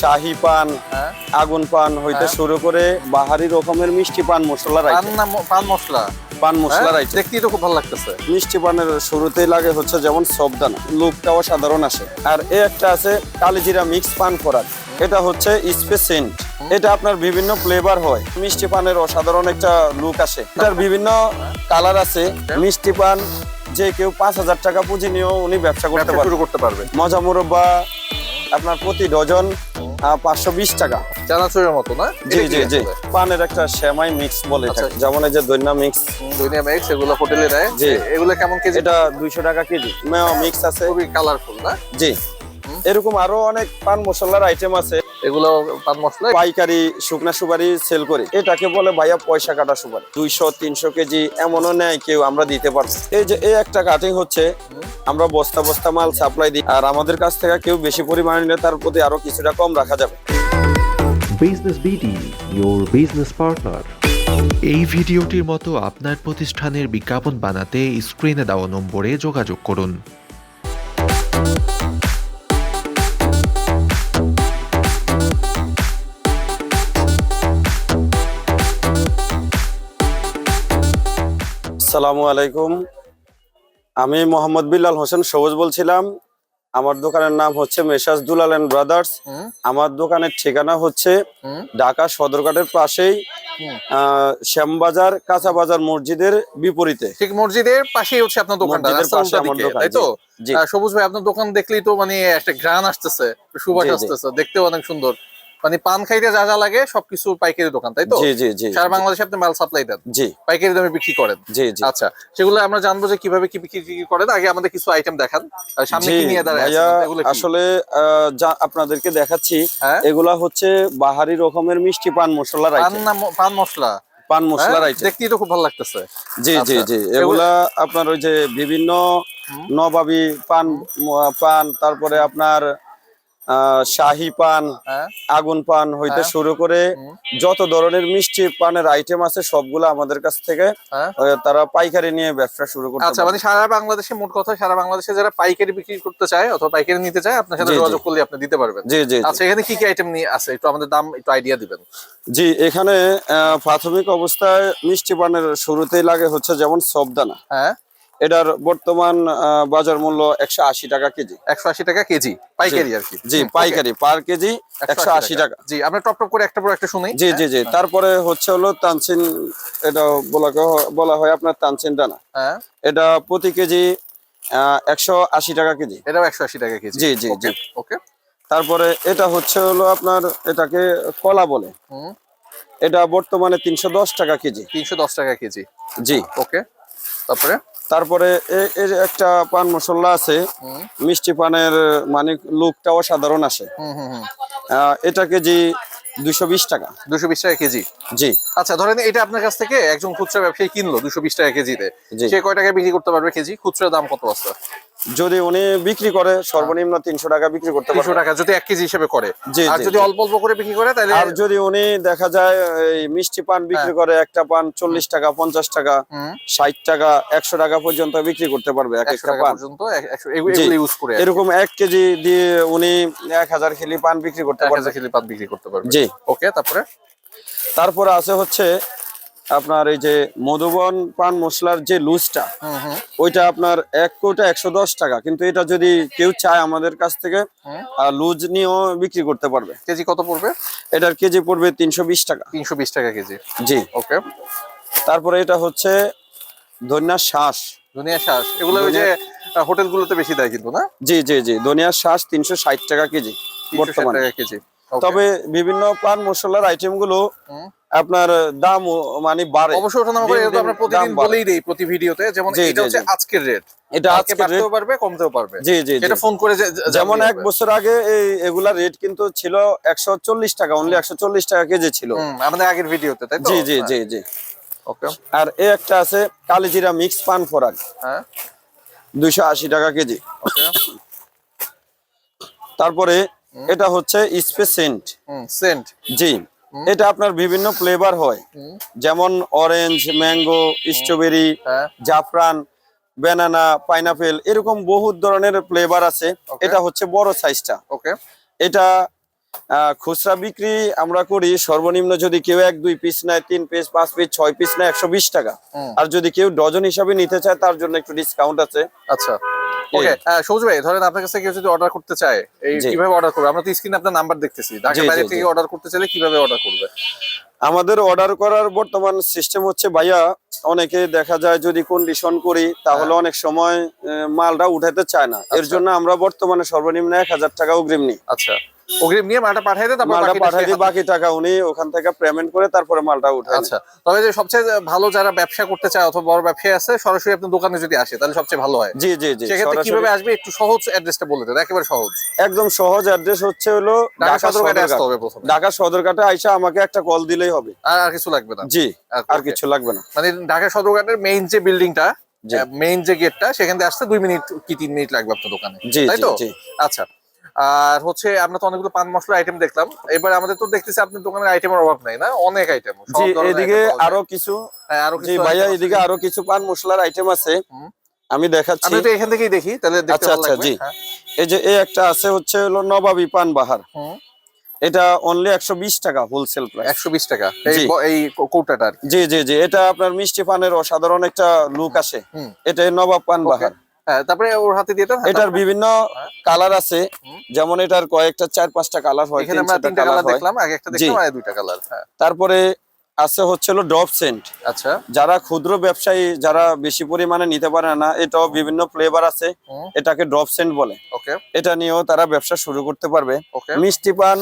শাহি পান হ্যাঁ। আগুন পান হইতে হ্যাঁ। শুরু করে বাহারি রকমের মিষ্টি পান মশলা পান মশলা? পান মশলার হ্যাঁ? তো খুব ভালো লাগতেছে। মিষ্টি পানের শুরুতেই লাগে হচ্ছে যেমন সবদানা লুকটাও সাধারণ আসে। আর এ একটা আছে কালিজিরা মিক্স পান করার এটা হচ্ছে স্পেসেন্ট। এটা আপনার বিভিন্ন ফ্লেভার হয়। মিষ্টি পানের অসাধারণ একটা লুক আসে। এটার বিভিন্ন কালার আছে। মিষ্টি পান যে কেউ পাঁচ হাজার টাকা পুঁজি নিয়েও উনি ব্যবসা করতে শুরু করতে পারবে। মজা মুরব্বা আপনার প্রতি ডজন পাঁচশো বিশ টাকা। চানাচুরের মতো না? জি জি জি? পানের একটা শ্যামাই মিক্স বলে আচ্ছা। যেমন এই যে দৈন্য মিক্স দৈন্য মিক্স এগুলো হোটেলে দেয় জি। এগুলো কেমন কেজি? এটা দুইশো টাকা কেজি। মেয়া মিক্স আছে। খুবই কালারফুল না? জি। এরকম আরও অনেক পান মশলার আইটেম আছে। এগুলো পান মশলা পাইকারি শুকনা সুপারি সেল করি। এটাকে বলে ভাইয়া পয়সা কাটা সুপারি। দুইশো তিনশো কেজি এমনও নেয় কেউ আমরা দিতে পারব। এই যে এই একটা কাটিং হচ্ছে আমরা বস্তা বস্তা মাল সাপ্লাই দিই। আর আমাদের কাছ থেকে কেউ বেশি পরিমাণে নিলে তার প্রতি আরও কিছুটা কম রাখা যাবে। Business BD your business partner এই ভিডিওটির মতো আপনার প্রতিষ্ঠানের বিজ্ঞাপন বানাতে স্ক্রিনে দেওয়া নম্বরে যোগাযোগ করুন। আসসালামু আলাইকুম। আমি মোহাম্মদ বিল্লাল হোসেন সবুজ বলছিলাম। আমার দোকানের নাম হচ্ছে মেসাজ দুলাল এন্ড ব্রাদার্স। আমার দোকানের ঠিকানা হচ্ছে ঢাকা সদরঘাটের পাশেই আহ, শ্যামবাজার কাঁচা বাজার মসজিদের বিপরীতে। ঠিক মসজিদের পাশেই হচ্ছে আপনার দোকানটা। তাই তো? সবুজ ভাই আপনার দোকান দেখলেই তো মানে একটা ঘ্রাণ আসতেছে সুবাস। আসতেছে দেখতেও অনেক সুন্দর। মানে পান খাইতে যা যা লাগে সবকিছু পাইকারি দোকান তাই তো? জি জি জি। সারা বাংলাদেশে আপনি মাল সাপ্লাই দেন। জি। পাইকারি দামে বিক্রি করেন। জি জি। আচ্ছা সেগুলো আমরা জানব যে কীভাবে কি বিক্রি করেন আগে আমাদের কিছু আইটেম দেখান। সামনে কি নিয়ে দাঁড়ায় এগুলো আসলে যা আপনাদেরকে দেখাচ্ছি হ্যাঁ? এগুলা হচ্ছে বাহারি রকমের মিষ্টি পান মশলার পান আইটেম পান মশলা? পান মশলার হ্যাঁ? আইটেম দেখতেই তো খুব ভালো লাগতেছে। জি জি আচ্ছা। জি। এগুলা আপনার ওই যে বিভিন্ন। নবাবী পান পান তারপরে আপনার শাহি পান হ্যাঁ। আগুন পান হইতে হ্যাঁ। শুরু করে যত ধরনের মিষ্টি পানের আইটেম আছে সবগুলো আমাদের কাছ থেকে হ্যাঁ। তারা পাইকারি নিয়ে ব্যবসা শুরু করতে আচ্ছা মানে সারা বাংলাদেশে মোট কথা সারা বাংলাদেশে যারা পাইকারি বিক্রি করতে চায় অথবা পাইকারি নিতে চায় আপনার সাথে। যোগাযোগ করলে আপনি দিতে পারবেন। জি জি। আচ্ছা এখানে কি কি আইটেম নিয়ে আছে? একটু আমাদের দাম একটু আইডিয়া দিবেন। জি এখানে প্রাথমিক অবস্থায় মিষ্টি পানের শুরুতেই লাগে হচ্ছে যেমন সবদানা। হ্যাঁ। এটার বর্তমান বাজার মূল্য একশো আশি টাকা কেজি। একশো আশি টাকা কেজি পাইকারি আর কি। জি পাইকারি পার কেজি একশো আশি টাকা। জি আমরা টপ টপ করে একটা পর একটা শুনি। জি জি জি তারপরে হচ্ছে হলো তানসিন এটা বলা বলা হয় আপনার তানসিন দানা। হ্যাঁ। এটা প্রতি কেজি একশো আশি টাকা কেজি। এটাও একশো আশি টাকা কেজি। জি, জি, জি। ওকে তারপরে এটা হচ্ছে হলো আপনার এটাকে কলা বলে। এটা বর্তমানে তিনশো দশ টাকা কেজি। তিনশো দশ টাকা কেজি। জি। ওকে তারপরে? তারপরে এর একটা পান মশলা আছে মিষ্টি পানের মানে লুকটা অসাধারণ আসে। এটা কেজি দুশো বিশ টাকা। দুশো বিশ টাকা কেজি? জি। আচ্ছা ধরেন এটা আপনার কাছ থেকে একজন খুচরা ব্যবসায়ী কিনলো দুশো বিশ টাকা কেজিতে। যে সে কয় টাকা বিক্রি করতে পারবে কেজি? খুচরা দাম কত আছে? যদি উনি বিক্রি করে সর্বনিম্ন তিনশো টাকা বিক্রি করতে তিনশো টাকা যদি এক কেজি হিসেবে করে। আর যদি অল্প অল্প করে বিক্রি করে তাহলে আর যদি উনি দেখা যায় এই মিষ্টি পান বিক্রি হ্যাঁ। করে একটা পান চল্লিশ টাকা পঞ্চাশ টাকা ষাট টাকা একশো টাকা পর্যন্ত বিক্রি করতে পারবে এক একশো একটা পান। এরকম এক কেজি দিয়ে উনি এক হাজার খেলি পান বিক্রি করতে পারবে। কেজি পাত বিক্রি করতে পারবে। জি। ওকে তারপরে? তারপরে আছে হচ্ছে আপনার এই যে মধুবন পান মশলার যে লুজটা হুম হুম ওইটা আপনার এক কোটা একশো দশ টাকা। কিন্তু এটা যদি কেউ চায় আমাদের কাছ থেকে হুম। লুজ নিয়েও বিক্রি করতে পারবে। কেজি কত পড়বে? এটার কেজি পড়বে তিনশো বিশ টাকা। তিনশো বিশ টাকা কেজি। জি। ওকে। তারপরে এটা হচ্ছে ধনিয়ার শ্বাস দুনিয়া শ্বাস এগুলো ওই যে হোটেল গুলোতে বেশি দেয় কিন্তু না? জি জি জি। ধনিয়ার শ্বাস তিনশো ষাট টাকা কেজি 360 বর্তমানে। টাকা কেজি। তবে বিভিন্ন পান মশলার আইটেমগুলো হুম। আপনার দাম মানে বাড়ে। অবশ্যই ওঠানামা করে এটা আমরা প্রতিদিন বলেই দেই প্রতি ভিডিওতে যেমন এটা হচ্ছে আজকের রেট এটা আজকে বাড়তেও পারবে কমতেও পারবে। জি জি এটা ফোন করে যেমন এক বছর আগে এই এগুলা রেট কিন্তু ছিল একশো চল্লিশ টাকা অনলি একশো চল্লিশ টাকা কেজি ছিল। আমাদের আগের ভিডিওতে তাই তো? জি জি জি জি। ওকে। আর এ একটা আছে কালিজিরা মিক্স পান ফরাক। হ্যাঁ। দুইশো আশি টাকা কেজি। ওকে। তারপরে এটা হচ্ছে স্পেসেন্ট হুম সেন্ট। জি। এটা আপনার বিভিন্ন ফ্লেভার হয়। যেমন অরেঞ্জ ম্যাঙ্গো স্ট্রবেরি জাফরান ব্যানানা পাইনাপেল এরকম বহুত ধরনের ফ্লেভার আছে। এটা হচ্ছে বড় সাইজটা ওকে এটা খুচরা বিক্রি আমরা করি সর্বনিম্ন যদি কেউ এক দুই পিস নেয় তিন পিস পাঁচ পিস ছয় পিস নেয় একশো বিশ টাকা। আর যদি কেউ ডজন হিসাবে নিতে চায় তার জন্য একটু ডিসকাউন্ট আছে। আচ্ছা। ওকে সবুজ ভাই ধরেন আপনার কাছে কেউ যদি অর্ডার করতে চায় এই কীভাবে অর্ডার করবে? আমরা তো স্ক্রিনে আপনার নাম্বার দেখতেছি। ঢাকা বাইরে থেকে অর্ডার করতে চাইলে কীভাবে অর্ডার করবে? আমাদের অর্ডার করার বর্তমান সিস্টেম হচ্ছে ভাইয়া অনেকে দেখা যায় যদি কন্ডিশন করি তাহলে হ্যাঁ। অনেক সময় মালটা উঠাতে চায় না। এর আচ্ছা। জন্য আমরা বর্তমানে সর্বনিম্ন এক হাজার টাকা অগ্রিম নিই। আচ্ছা। অগ্রিম নিয়ে মালটা পাঠিয়ে দেয় মালটা পাঠাই সে বাকি টাকা উনি ওখান থেকে পেমেন্ট করে তারপরে মালটা উঠায় আচ্ছা। তবে যে সবচেয়ে ভালো যারা ব্যবসা করতে চায় অথবা বড় ব্যবসায়ী আছে সরাসরি আপনার দোকানে যদি আসে তাহলে সবচেয়ে ভালো হয়। জি জি জি। সেক্ষেত্রে কীভাবে আসবে একটু সহজ অ্যাড্রেসটা বলে দেন একেবারে সহজ। একদম সহজ অ্যাড্রেস হচ্ছে হলো ঢাকা সদরঘাটে আসতে হবে প্রথমে। ঢাকা সদরঘাটে আইসা আমাকে একটা কল দিলেই হবে। আর আর কিছু লাগবে না? জি আর কিছু লাগবে না। মানে ঢাকা সদরঘাটের মেইন যে বিল্ডিংটা। মেইন যে গেটটা সেখান থেকে আসতে দুই মিনিট কি তিন মিনিট লাগবে আপনার দোকানে। তাই জি তো? আচ্ছা। আর হচ্ছে আমরা তো অনেকগুলো পান মশলা আইটেম দেখলাম। এবার আমাদের তো দেখতেছি আপনার দোকানের আইটেমের অভাব নাই না? অনেক আইটেম জি এদিকে আরও কিছু আরও জি কিছু ভাইয়া এদিকে আরও কিছু পান মশলার আইটেম আছে। আমি দেখাচ্ছি। আমি তো এখান থেকেই দেখি তাহলে দেখতে আচ্ছা, আচ্ছা, জি। হ্যাঁ। এই যে এই একটা আছে হচ্ছে হলো নবাবী পান বাহার হুম। এটা অনলি একশো বিশ টাকা হোলসেল প্রাইস একশো টাকা। এই জি। কৌটাটা। জি জি জি। এটা আপনার মিষ্টি পানের অসাধারণ একটা লুক আসে। এটা নবাব পান বাহার। হ্যাঁ তারপরে ওর হাতে দিয়ে হ্যাঁ, এটার বিভিন্ন হ্যাঁ। কালার আছে। হুম। যেমন এটার কয়েকটা চার পাঁচটা কালার হয় এখানে আমরা তিনটা কালার কালার দেখলাম। আগে একটা দেখলাম আর দুইটা কালার হ্যাঁ। তারপরে আছে হচ্ছে হলো ডব সেন্ট আচ্ছা। যারা ক্ষুদ্র ব্যবসায়ী যারা বেশি পরিমাণে নিতে পারে না এটাও বিভিন্ন ফ্লেভার আছে। এটাকে ড্রপ সেন্ট বলে। ওকে এটা নিয়েও তারা ব্যবসা শুরু করতে পারবে। মিষ্টি পান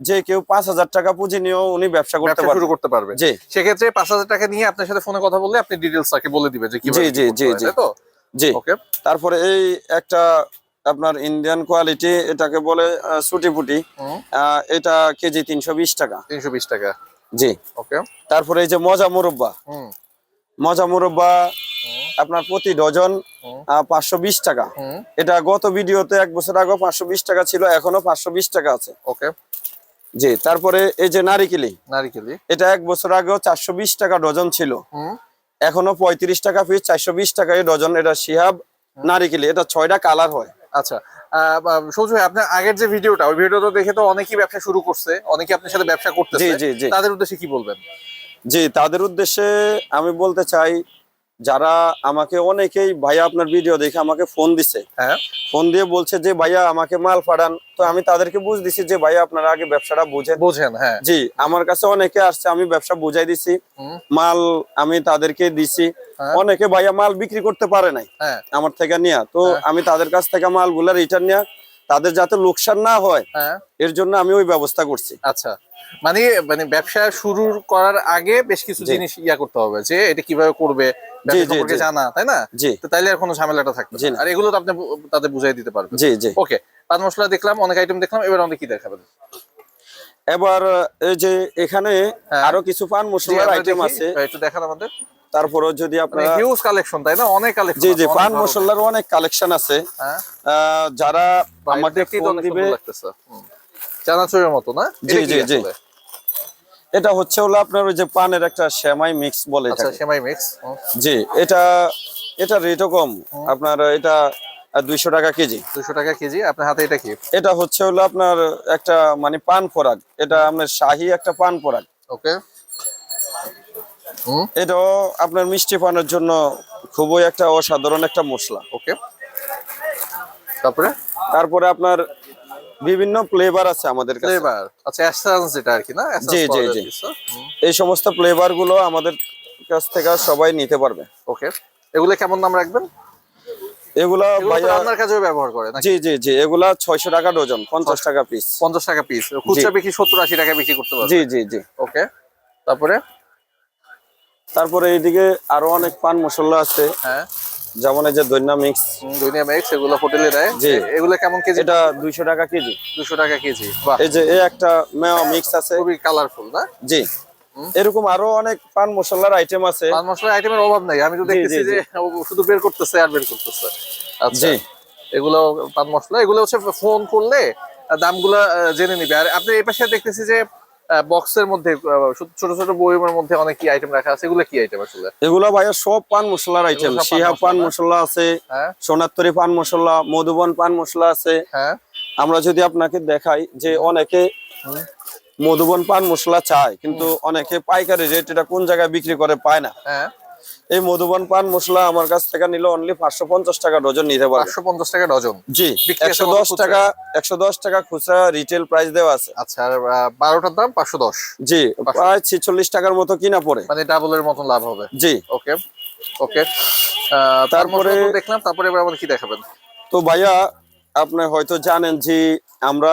যে কেউ পাঁচ হাজার টাকা পুঁজি নিয়েও উনি ব্যবসা করতে শুরু করতে পারবে। জি। সেক্ষেত্রে পাঁচ হাজার টাকা নিয়ে আপনার সাথে ফোনে কথা বললে আপনি ডিটেলস তাকে বলে দিবে যে জি, জি, জি, জি। তো? জি। ওকে তারপরে এই একটা আপনার ইন্ডিয়ান কোয়ালিটি এটাকে বলে সুটি পুটি হুম। এটা কেজি তিনশো বিশ টাকা। তিনশো বিশ টাকা। জি। ওকে তারপরে এই যে মজা মুরব্বা। হুম। মজা মুরব্বা আপনার প্রতি ডজন পাঁচশো বিশ টাকা। এটা গত ভিডিওতে এক বছর আগে পাঁচশো বিশ টাকা ছিল এখনও পাঁচশো বিশ টাকা আছে। ওকে জি তারপরে এই যে নারিকেলি নারিকেলি এটা এক বছর আগেও চারশো টাকা ডজন ছিল। এখনও পঁয়ত্রিশ টাকা পিস চারশো বিশ টাকায় ডজন এটা শিহাব নারিকেলি এটা ছয়টা কালার হয়। আচ্ছা সৌজ ভাই আপনার আগের যে ভিডিওটা ওই ভিডিওটা দেখে তো অনেকেই ব্যবসা শুরু করছে অনেকেই আপনার সাথে ব্যবসা করতেছে। জি, জি, জি। তাদের উদ্দেশ্যে কি বলবেন? জি তাদের উদ্দেশ্যে আমি বলতে চাই যারা আমাকে অনেকেই ভাইয়া আপনার ভিডিও দেখে আমাকে ফোন দিছে। হ্যাঁ। ফোন দিয়ে বলছে যে ভাইয়া আমাকে মাল পাঠান। তো আমি তাদেরকে বুঝ দিছি যে ভাইয়া আপনারা আগে ব্যবসাটা বুঝে বুঝেন হ্যাঁ। জি আমার কাছে অনেকে আসছে আমি ব্যবসা বুঝাই দিছি। মাল আমি তাদেরকে দিছি। হ্যাঁ। অনেকে ভাইয়া মাল বিক্রি করতে পারে নাই হ্যাঁ। আমার থেকে নিয়া। তো হ্যাঁ। আমি তাদের কাছ থেকে মালগুলা রিটার্ন নিয়া। তাদের যাতে লোকসান না হয় এর জন্য আমি ওই ব্যবস্থা করছি। আচ্ছা। মানে মানে ব্যবসা শুরু করার আগে বেশ কিছু জিনিস ইয়া করতে হবে যে এটা কীভাবে করবে সম্পর্কে। জানা তাই না? তো তাইলে আর কোনো ঝামেলাটা থাকবে। আর এগুলো তো আপনি তাদের বুঝাই দিতে পারবেন। জি জি। ওকে মশলা দেখলাম অনেক আইটেম দেখলাম এবার আমাদের কি দেখাবেন এবার এই যে এখানে হ্যাঁ। আরও কিছু পান মশলার আইটেম আছে। একটু দেখান আমাদের। তারপরও যদি মানে আপনারা হিউজ কালেকশন তাই না? অনেক কালেকশন জি জি পান মশলার অনেক কালেকশন আছে। হ্যাঁ। যারা আমাকে ফোন দিবে। চানাচুরের মতো না? জি, জি, জি। এটা হচ্ছে হলো আপনার ওই যে পানের একটা শ্যামাই মিক্স বলে আচ্ছা। সেমাই মিক্স জি এটা এটা রেটও কম। আপনার এটা দুইশো টাকা কেজি। দুশো টাকা কেজি আপনার হাতে এটা কি? এটা হচ্ছে হলো আপনার একটা মানে পান পরাগ এটা আপনার শাহী একটা পান পরাগ ওকে। এটাও আপনার মিষ্টি পানের জন্য খুবই একটা অসাধারণ একটা মশলা। ওকে। তারপরে? তারপরে আপনার বিভিন্ন ফ্লেভার আছে আমাদের কাছে। ফ্লেভার আচ্ছা যেটা আর কি না? জি, জি, জি। এই সমস্ত ফ্লেভারগুলো আমাদের কাছ থেকে সবাই নিতে পারবে। ওকে। এগুলো কেমন দাম রাখবেন? এগুলা ভাইয়া কাজেও ব্যবহার করে জি জি জি। এগুলা ছয়শো টাকা ডজন পঞ্চাশ টাকা পিস পঞ্চাশ টাকা পিস খুচরা বিক্রি টাকা বিক্রি করতে পারবে। জি জি জি। ওকে। তারপরে? তারপরে এইদিকে আরও অনেক পান মশলা আছে। হ্যাঁ। যেমন এই যে দৈন্যা মিক্স। দুনিয়া মিক্স এগুলো হোটেলে দেয়। জি। এগুলো কেমন কেজি? এটা দুইশো টাকা কেজি। দুশো টাকা কেজি বাহ। এই যে এই একটা মেওয়া মিক্স আছে। খুবই কালারফুল না? জি। এরকম আরও অনেক পান মশলার আইটেম আছে। পান মশলার আইটেমের অভাব নাই। আমি তো দেখতেছি যে শুধু বের করতেছে আর বের করতেছে। আচ্ছা। জি। এগুলো পান মশলা এগুলো হচ্ছে ফোন করলে দামগুলো জেনে নিবে। আর আপনি এই পাশে দেখতেছি যে বক্সের মধ্যে ছোট ছোট বইয়ের মধ্যে অনেক কি আইটেম রাখা আছে? এগুলো কি আইটেম আসলে? এগুলো ভাইয়া সব পান মশলার আইটেম এগুলো পান সিহা পান মশলা? মশলা আছে হ্যাঁ। সোনাত্তরি পান মশলা মধুবন পান মশলা আছে। হ্যাঁ। আমরা যদি আপনাকে দেখাই যে অনেকে মধুবন পান মশলা চায় কিন্তু অনেকে পাইকারি রেট এটা কোন জায়গায় বিক্রি করে পায় না। হ্যাঁ। এই মধুবন পান মশলা আমার কাছ থেকে নিলে অনলি পাঁচশো পঞ্চাশ টাকা ডজন নিতে পারবে। পাঁচশো পঞ্চাশ টাকা ডজন? জি একশো দশ টাকা একশো দশ টাকা খুচরা রিটেল প্রাইস দেওয়া আছে। আচ্ছা আর বারোটার দাম পাঁচশো দশ? জি প্রায় ছিচল্লিশ টাকার মতো কিনা পড়ে। মানে ডাবলের মতন লাভ হবে। জি। ওকে ওকে তারপরে দেখলাম তারপরে এবার আমাদের কি দেখাবেন? তো ভাইয়া আপনি হয়তো জানেন যে আমরা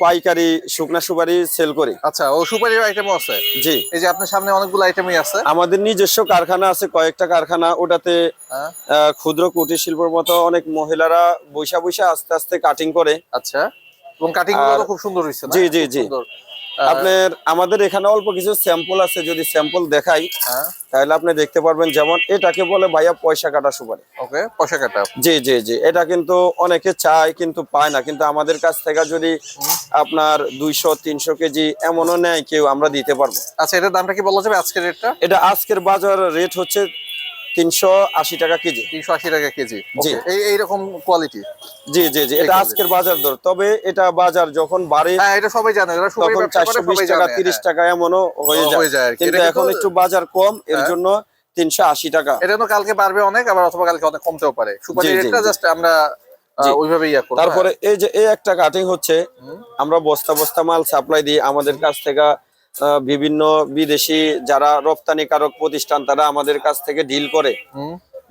পাইকারি শুকনা সুপারি সেল করি। আচ্ছা ও সুপারির আইটেমও আছে? জি। এই যে আপনার সামনে অনেকগুলো আইটেমই আছে। আমাদের নিজস্ব কারখানা আছে কয়েকটা কারখানা। ওটাতে হ্যাঁ। ক্ষুদ্র কুটির শিল্পের মতো অনেক মহিলারা বৈশা বৈশা আস্তে আস্তে কাটিং করে। আচ্ছা। এবং কাটিংগুলো খুব সুন্দর হয়েছে না? জি, জি, জি। আপনার আমাদের এখানে অল্প কিছু স্যাম্পল আছে যদি স্যাম্পল দেখাই হ্যাঁ। তাহলে আপনি দেখতে পারবেন যেমন এটাকে বলে ভাইয়া পয়সা কাটা সুপারি। ওকে পয়সা কাটা। জি জি জি এটা কিন্তু অনেকে চায় কিন্তু পায় না। কিন্তু আমাদের কাছ থেকে যদি আপনার দুইশো তিনশো কেজি এমনও নেয় কেউ আমরা দিতে পারব। আচ্ছা এটার দামটা কি বলা যাবে আজকের রেটটা এটা আজকের বাজার রেট হচ্ছে তিনশো আশি টাকা কেজি। তিনশো আশি টাকা কেজি। জি। এইরকম কোয়ালিটি জি জি জি এটা আজকের বাজার দর। তবে এটা বাজার যখন বাড়ে হ্যাঁ এটা সবাই জানে তখন চারশো বিশ টাকা তিরিশ হ্যাঁ। টাকা এমনও হয়ে যায়। কিন্তু এখন একটু বাজার কম এর হ্যাঁ। জন্য তিনশো আশি টাকা। এটা তো কালকে বাড়বে অনেক আবার অথবা কালকে অনেক কমতেও পারে। সুপারি রেটটা জাস্ট আমরা ওইভাবে ইয়া তারপরে। এই যে এই একটা কাটিং হচ্ছে আমরা বস্তা বস্তা মাল সাপ্লাই দিই আমাদের কাছ থেকে বিভিন্ন বিদেশি যারা রপ্তানিকারক প্রতিষ্ঠান তারা আমাদের কাছ থেকে ডিল করে।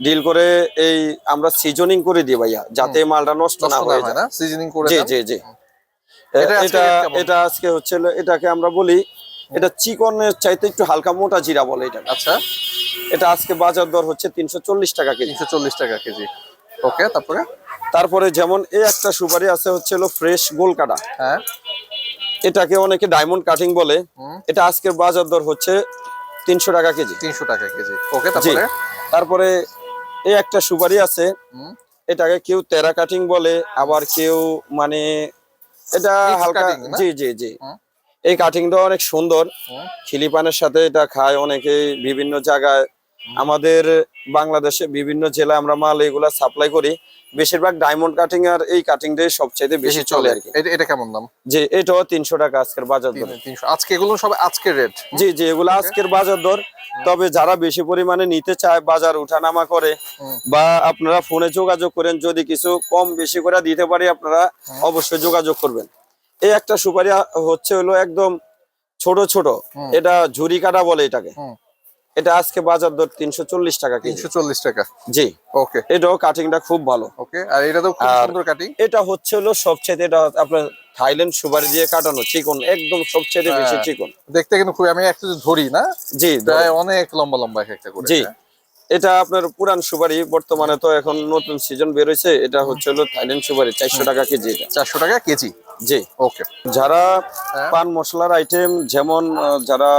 ডিল করে এই আমরা সিজনিং করে দিই ভাইয়া যাতে মালটা নষ্ট না হয়ে যায়। সিজনিং করে জি জি জি। এটা? এটা আজকে হচ্ছে এটাকে আমরা বলি এটা চিকনের চাইতে একটু হালকা মোটা জিরা বলে এটা আচ্ছা। এটা আজকে বাজার দর হচ্ছে তিনশো চল্লিশ টাকা কেজি। তিনশো চল্লিশ টাকা কেজি। ওকে তারপরে? তারপরে যেমন এই একটা সুপারি আছে হচ্ছে হলো ফ্রেশ গোলকাটা। হ্যাঁ। এটাকে অনেকে ডায়মন্ড কাটিং বলে। এটা আজকের বাজার দর হচ্ছে তিনশো টাকা কেজি। তিনশো টাকা কেজি। ওকে তারপরে? তারপরে এই একটা সুপারি আছে। এটাকে কেউ তেরা কাটিং বলে আবার কেউ মানে এটা হালকা জি জি জি। এই কাটিংটা অনেক সুন্দর। খিলিপানের সাথে এটা খায় অনেকে বিভিন্ন জায়গায়। আমাদের বাংলাদেশে বিভিন্ন জেলায় আমরা মাল এগুলা সাপ্লাই করি। বেশিরভাগ ডায়মন্ড কাটিং আর এই কাটিংটাই সবচেয়ে বেশি চলে আর কি। এটা এটা কেমন দাম? যে এটাও তিনশো টাকা আজকের বাজার দর। আজকে এগুলো সব আজকের রেট জি জি এগুলো আজকের বাজার দর। তবে যারা বেশি পরিমাণে নিতে চায় বাজার উঠানামা করে বা আপনারা ফোনে যোগাযোগ করেন যদি কিছু কম বেশি করে দিতে পারি আপনারা অবশ্যই যোগাযোগ করবেন। এই একটা সুপারি হচ্ছে হলো একদম ছোট ছোট। এটা ঝুরি কাটা বলে এটাকে। এটা আজকে বাজার দর তিনশো চল্লিশ টাকা কেজি। তিনশো চল্লিশ টাকা। জি। ওকে। এটাও কাটিংটা খুব ভালো। ওকে আর এটা তো খুব সুন্দর কাটিং এটা হচ্ছে হলো সবচেয়ে এটা আপনার থাইল্যান্ড সুপারি দিয়ে কাটানো চিকন একদম সবচেয়ে বেশি হ্যাঁ। চিকন। দেখতে কিন্তু খুব আমি একটু ধরি না জি প্রায় অনেক লম্বা লম্বা একটা করে জি। হ্যাঁ। এটা আপনার পুরান সুপারি বর্তমানে তো এখন নতুন সিজন বেরোইছে। এটা হচ্ছে হলো থাইল্যান্ড সুপারি চারশো টাকা কেজি এটা। চারশো টাকা কেজি। জি। ওকে যারা হ্যাঁ। পান মশলার আইটেম যেমন যারা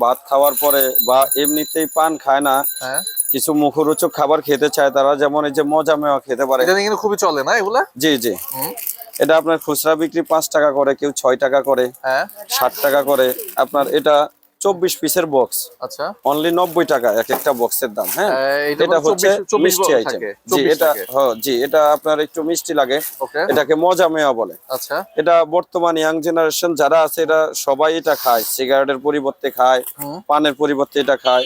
ভাত খাওয়ার পরে বা এমনিতেই পান খায় না হ্যাঁ। কিছু মুখরোচক খাবার খেতে চায় তারা যেমন এই যে মজা মেওয়া খেতে পারে। কিন্তু খুবই চলে না এগুলা? জি জি। এটা আপনার খুচরা বিক্রি পাঁচ টাকা করে কেউ ছয় টাকা করে হ্যাঁ। ষাট টাকা করে। আপনার এটা চব্বিশ পিসের বক্স আচ্ছা। অনলি নব্বই টাকা এক একটা বক্সের দাম হ্যাঁ? এটা হচ্ছে 24 24 মিষ্টি আইটেম জি এটা হ্যাঁ জি এটা আপনার একটু মিষ্টি লাগে। এটাকে মজা মেয়া বলে। আচ্ছা। এটা বর্তমান ইয়াং জেনারেশন যারা আছে এটা সবাই এটা খায়। সিগারেটের পরিবর্তে খায় পানের পরিবর্তে এটা খায়।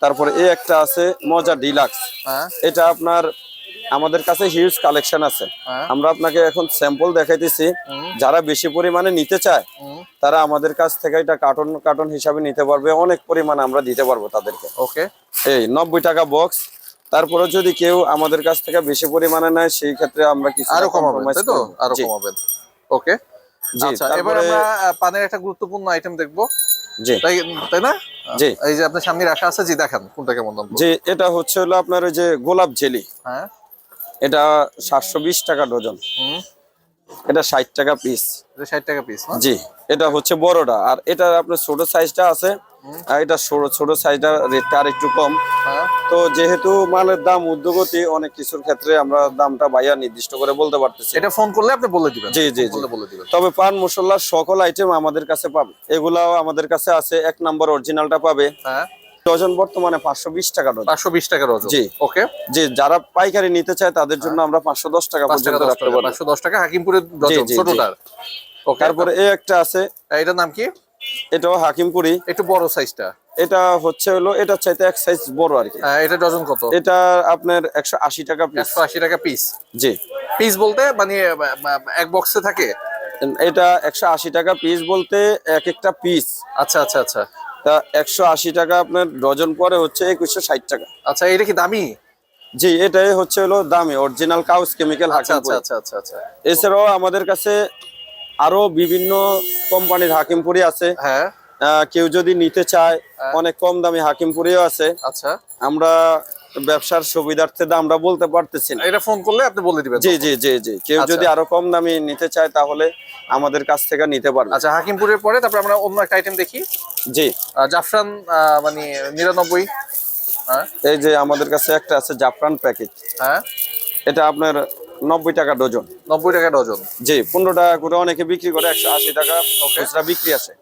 তারপরে এই একটা আছে মজা ডিলাক্স হ্যাঁ। এটা আপনার আমাদের কাছে হিউজ কালেকশন আছে। হ্যাঁ। আমরা আপনাকে এখন স্যাম্পল দেখাইতেছি। যারা বেশি পরিমাণে নিতে চায়। তারা আমাদের কাছ থেকে এটা কার্টন কার্টন হিসাবে নিতে পারবে। অনেক পরিমাণে আমরা দিতে পারব তাদেরকে। ওকে। এই নব্বই টাকা বক্স তারপরে যদি কেউ আমাদের কাছ থেকে বেশি পরিমাণে নেয় সেই ক্ষেত্রে আমরা কিছু আরও কমাবেন compromise তো? আরও কমাবেন। ওকে। জি আচ্ছা এবার আমরা পানের একটা গুরুত্বপূর্ণ আইটেম দেখব। জি। তাই তাই না? জি। এই যে আপনার সামনে রাখা আছে জি দেখান কোনটা কেমন দাম? যে এটা হচ্ছে হলো আপনার ওই যে গোলাপ জেলি। হ্যাঁ। এটা সাতশো বিশ টাকা ডজন। হুম। এটা ষাট টাকা পিস এটা ষাট টাকা পিস জি এটা হচ্ছে বড়টা। আর এটা আপনার ছোট সাইজটা আছে। আর এটা ছোট ছোট সাইজটা রেটটা আর একটু কম। হ্যাঁ। তো যেহেতু মালের দাম উদ্যোগতি অনেক কিছুর ক্ষেত্রে আমরা দামটা বাইয়া নির্দিষ্ট করে বলতে পারতেছি। এটা ফোন করলে আপনি বলে দিবেন। জি, জি, জি। বলে দিবেন। তবে পান মশলার সকল আইটেম আমাদের কাছে পাবে। এগুলাও আমাদের কাছে আছে এক নাম্বার অরিজিনালটা পাবে। হ্যাঁ। ডজন বর্তমানে পাঁচশো বিশ টাকা ডজন। পাঁচশো বিশ টাকা ওজন জি। ওকে। যে যারা পাইকারি নিতে চায় তাদের জন্য আমরা পাঁচশো দশ টাকা পর্যন্ত রাখতে পারব পাঁচশো দশ টাকা হাকিমপুরের ডজন। ছোটটার। তারপরে এই একটা আছে। আহ, এটার নাম কি? এটাও হাকিমপুরি। একটু বড় সাইজটা। এটা হচ্ছে হলো এটা চাইতে এক সাইজ বড় আর কি। এটা ডজন কত? এটা আপনার একশো আশি টাকা পিস একশো আশি টাকা পিস জি। পিস বলতে মানে এক বক্সে থাকে? এটা একশো আশি টাকা পিস বলতে এক একটা পিস আচ্ছা আচ্ছা আচ্ছা। তা একশো আশি টাকা আপনার ডজন পরে হচ্ছে একুশশো ষাট টাকা। আচ্ছা এটা কি দামি? জি এটাই হচ্ছে হলো দামি অরিজিনাল কাউস কেমিক্যাল আচ্ছা আচ্ছা আচ্ছা আচ্ছা আচ্ছা। এছাড়াও আমাদের কাছে আরও বিভিন্ন কোম্পানির হাকিমপুরি আছে। হ্যাঁ। কেউ যদি নিতে চায় হ্যাঁ। অনেক কম দামি হাকিমপুরিও আছে। আচ্ছা। আমরা ব্যবসার সুবিধার্থে দামটা বলতে পারতেছি না। এটা ফোন করলে আপনি বলে দিবেন জি জি জি জি। কেউ আচ্ছা। যদি আরও কম দামি নিতে চায় তাহলে আমাদের কাছ থেকে নিতে পারবে। আচ্ছা হাকিমপুরের পরে তারপর আমরা অন্য একটা আইটেম দেখি। জি। জাফরান মানে নিরানব্বই। হ্যাঁ। এই যে আমাদের কাছে একটা আছে জাফরান প্যাকেট হ্যাঁ। এটা আপনার নব্বই টাকা ডজন। নব্বই টাকা ডজন। জি পনেরো টাকা করে অনেকে বিক্রি করে একশো আশি টাকা খুচরা বিক্রি আছে।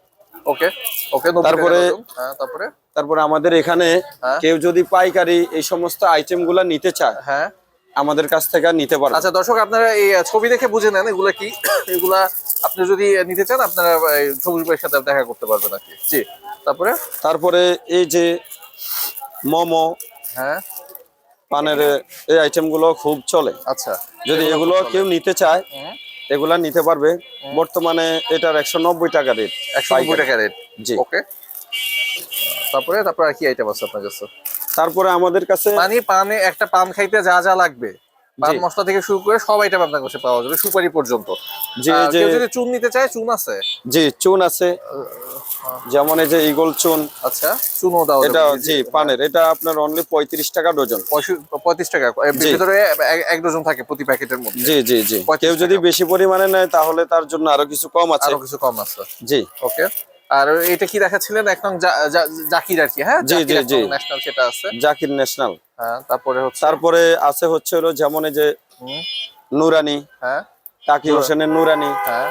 ওকে ওকে তারপরে- হ্যাঁ তারপরে? তারপরে আমাদের এখানে হ্যাঁ। কেউ যদি পাইকারি এই সমস্ত আইটেমগুলা নিতে চায় হ্যাঁ। আমাদের কাছ থেকে নিতে পারবে আচ্ছা দর্শক আপনারা এই ছবি দেখে বুঝে নেন এগুলা কি? এগুলা আপনি যদি নিতে চান আপনারা সবুজ ভাইয়ের সাথে দেখা করতে পারবেন আর কি। জি তারপরে? তারপরে এই যে মোমো হ্যাঁ। পানের এই আইটেমগুলো খুব চলে। আচ্ছা। যদি এগুলো কেউ নিতে চায় হুম। এগুলা নিতে পারবে। বর্তমানে এটার একশো নব্বই টাকা রেট একশো নব্বই টাকা রেট জি। ওকে তারপরে তারপরে আর কি আইটেম আছে আপনার কাছে? তারপরে আমাদের কাছে পানি পানে একটা পান খাইতে যা যা লাগবে। পান মশলা থেকে শুরু করে সব আইটেম আপনার কাছে পাওয়া যাবে সুপারি পর্যন্ত। যে যে যদি চুন নিতে চায় চুন আছে? জি চুন আছে। যেমন এই যে ইগল চুন। আচ্ছা চুনও দাও এটা জি পানের। এটা আপনার অনলি পঁয়ত্রিশ টাকা ডজন। পঁয়ত্রিশ টাকা। ভিতরে এক ডজন থাকে প্রতি প্যাকেটের মধ্যে। জি জি জি। কেউ যদি বেশি পরিমাণে নেয় তাহলে তার জন্য আরও কিছু কম আছে। আরও কিছু কম আছে। জি। ওকে। আর এটা কি দেখাচ্ছিলেন? এক নং জাকির আর কি হ্যাঁ? জি, জি, জি। ন্যাশনাল সেটা আছে। জাকির ন্যাশনাল হ্যাঁ তারপরে হচ্ছে তারপরে আছে হচ্ছে হলো যেমন এই যে নুরানি হ্যাঁ। তাকি হোসেনের নুরানি। হ্যাঁ।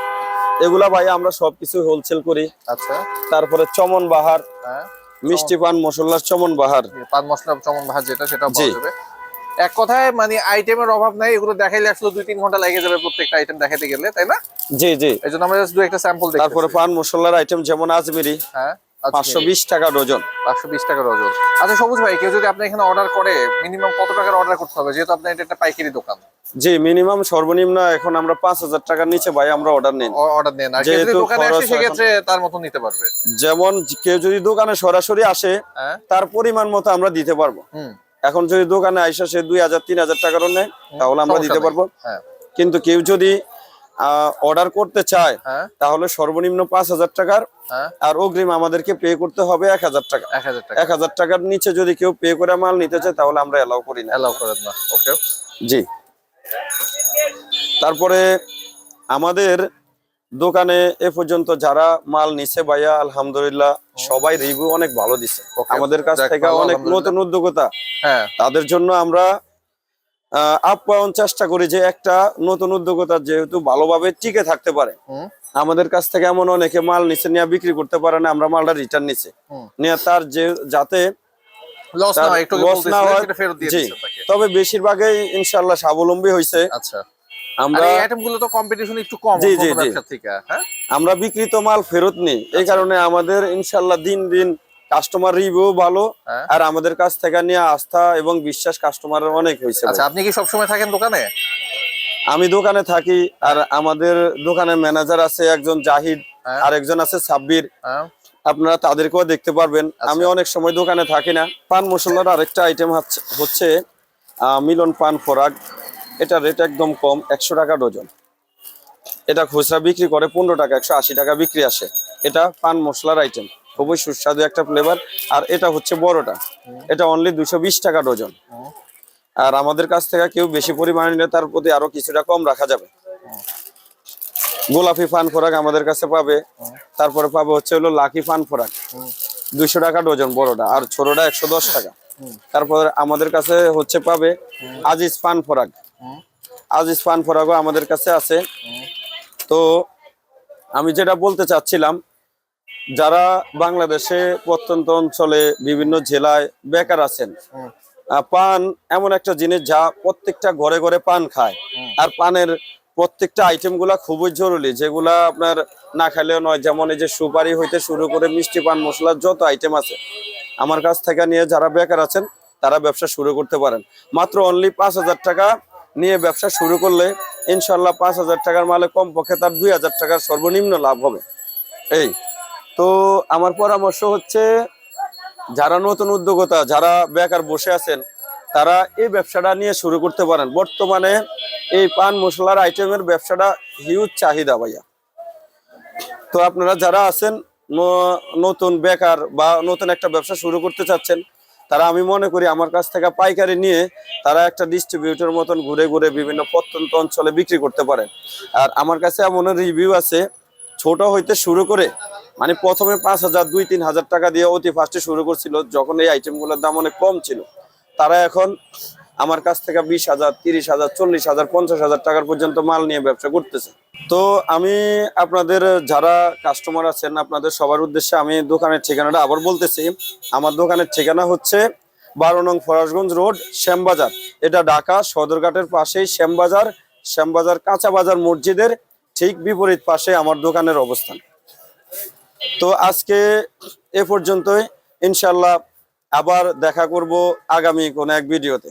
এগুলা ভাই আমরা সবকিছু হোলসেল করি। আচ্ছা। তারপরে চমন বাহার হ্যাঁ। মিষ্টি পান মশলার চমন বাহার। পান মশলা চমন বাহার যেটা সেটা। পাওয়া যাবে। এক কথায় মানে আইটেমের অভাব নাই এগুলো দেখাইলে আসলে দুই তিন ঘণ্টা লেগে যাবে প্রত্যেকটা আইটেম দেখাতে গেলে তাই না? জি জি। এই জন্য আমরা দু একটা স্যাম্পল দেখি তারপরে পান মশলার আইটেম যেমন আজমিরি হ্যাঁ পাঁচশো বিশ টাকা ডজন। পাঁচশো বিশ টাকা ডজন। আচ্ছা সবুজ ভাই কেউ যদি আপনি এখানে অর্ডার করে মিনিমাম কত টাকার অর্ডার করতে হবে? যেহেতু এটা একটা পাইকারি দোকান। জি মিনিমাম সর্বনিম্ন এখন আমরা পাঁচ হাজার টাকার নিচে ভাই আমরা অর্ডার অর্ডার নেন। আর কেউ যদি দোকানে আসে সেক্ষেত্রে তার মতো নিতে পারবে। যেমন কেউ যদি দোকানে সরাসরি আসে হ্যাঁ। তার পরিমাণ মতো আমরা দিতে পারব। হুম। এখন যদি দোকানে আইসা সে দুই হাজার তিন হাজার টাকারও নেয় তাহলে আমরা দিতে পারব। হ্যাঁ। কিন্তু কেউ যদি অর্ডার করতে চায় হ্যাঁ। তাহলে সর্বনিম্ন পাঁচ হাজার টাকার হ্যাঁ। আর অগ্রিম আমাদেরকে পে করতে হবে এক হাজার টাকা। এক হাজার টাকা। এক হাজার টাকার নিচে যদি কেউ পে করে মাল নিতে চায় তাহলে আমরা এলাও করি না। অ্যালাউ করেন না। ওকে জি। তারপরে আমাদের দোকানে এ পর্যন্ত যারা মাল নিছে ভাইয়া আলহামদুলিল্লাহ সবাই রিভিউ অনেক ভালো দিছে। আমাদের কাছ থেকে অনেক নতুন উদ্যোগতা হ্যাঁ। তাদের জন্য আমরা আপ্যায়ন চেষ্টা করি যে একটা নতুন উদ্যোগতা যেহেতু ভালোভাবে টিকে থাকতে পারে। আমাদের কাছ থেকে এমন অনেকে মাল নিচে নিয়ে বিক্রি করতে পারে না আমরা মালটা রিটার্ন নিছি। নিয়ে তার যে যাতে তবে বেশিরভাগই ইনশাল্লাহ স্বাবলম্বী হয়েছে আচ্ছা। আমরা তো কম্পিটিশন একটু কম জি, জি, জি। থেকে হ্যাঁ আমরা বিক্রিত মাল ফেরত নিই আচ্ছা। এই কারণে আমাদের ইনশাল্লাহ দিন দিন কাস্টমার রিভিউ ভালো হ্যাঁ। আর আমাদের কাছ থেকে নিয়ে আস্থা এবং বিশ্বাস কাস্টমারের অনেক হয়েছে আচ্ছা আপনি কি সবসময় থাকেন দোকানে আমি দোকানে থাকি আর আমাদের দোকানের ম্যানেজার আছে একজন জাহিদ হ্যাঁ। আর একজন আছে সাব্বির আপনারা তাদেরকেও দেখতে পারবেন আচ্ছা। আমি অনেক সময় দোকানে থাকি না পান মশলার আরেকটা আইটেম হচ্ছে মিলন পান ফরাক এটা রেট একদম কম, একশো টাকা ডজন এটা খুচরা বিক্রি করে পনেরো টাকা, একশো আশি টাকা বিক্রি আসে। এটা পান মশলার আইটেম খুবই সুস্বাদু একটা ফ্লেভার আর এটা হচ্ছে বড়টা। এটা অনলি দুশো বিশ টাকা ডজন আর আমাদের কাছ থেকে কেউ বেশি পরিমাণে নিলে তার প্রতি আরও কিছুটা কম রাখা যাবে। গোলাপি পান ফোরাক আমাদের কাছে পাবে। তারপরে পাবে হচ্ছে হলো লাকি পান ফোরাক দুইশো টাকা ডজন বড়টা, আর ছোটটা একশো দশ টাকা। তারপরে আমাদের কাছে হচ্ছে পাবে আজিজ পান ফোরাক। আজিজ পান ফোরাকও আমাদের কাছে আছে। তো আমি যেটা বলতে চাচ্ছিলাম, যারা বাংলাদেশে প্রত্যন্ত অঞ্চলে বিভিন্ন জেলায় বেকার আছেন পান এমন একটা জিনিস যা প্রত্যেকটা ঘরে ঘরে পান খায়। আর পানের প্রত্যেকটা আইটেমগুলা খুবই জরুরি, যেগুলা আপনার না খাইলেও নয়। যেমন এই যে সুপারি হইতে শুরু করে মিষ্টি পান, মশলার যত আইটেম আছে, আমার কাছ থেকে নিয়ে যারা বেকার আছেন, তারা ব্যবসা শুরু করতে পারেন। মাত্র অনলি পাঁচ হাজার টাকা নিয়ে ব্যবসা শুরু করলে ইনশাল্লাহ পাঁচ হাজার টাকার মালে কমপক্ষে তার দুই হাজার টাকার সর্বনিম্ন লাভ হবে। এই, তো আমার পরামর্শ হচ্ছে, যারা নতুন উদ্যোগতা যারা বেকার বসে আছেন, তারা এই ব্যবসাটা নিয়ে শুরু করতে পারেন। বর্তমানে এই পান মশলার আইটেমের ব্যবসাটা হিউজ চাহিদা ভাইয়া। তো আপনারা যারা আছেন নতুন বেকার বা নতুন একটা ব্যবসা শুরু করতে চাচ্ছেন তারা আমি মনে করি আমার কাছ থেকে পাইকারি নিয়ে তারা একটা ডিস্ট্রিবিউটর মতন ঘুরে ঘুরে বিভিন্ন প্রত্যন্ত অঞ্চলে বিক্রি করতে পারেন আর আমার কাছে এমন রিভিউ আছে, ছোট হইতে শুরু করে মানে প্রথমে পাঁচ হাজার, দুই, তিন হাজার টাকা দিয়ে অতি ফার্স্টে শুরু করছিল, যখন এই আইটেমগুলোর দাম অনেক কম ছিল। তারা এখন আমার কাছ থেকে বিশ হাজার, তিরিশ হাজার, চল্লিশ হাজার, পঞ্চাশ হাজার টাকার পর্যন্ত মাল নিয়ে ব্যবসা করতেছে। তো আমি আপনাদের যারা কাস্টমার আছেন, আপনাদের সবার উদ্দেশ্যে আমি দোকানের ঠিকানাটা আবার বলতেছি। আমার দোকানের ঠিকানা হচ্ছে বারো নং ফরাসগঞ্জ রোড, শ্যামবাজার। এটা ঢাকা, সদরঘাটের পাশেই শ্যামবাজার শ্যামবাজার কাঁচা বাজার মসজিদের ঠিক বিপরীত পাশে আমার দোকানের অবস্থান। তো আজকে এ পর্যন্তই। ইনশাল্লাহ আবার দেখা করব আগামী কোন এক ভিডিওতে।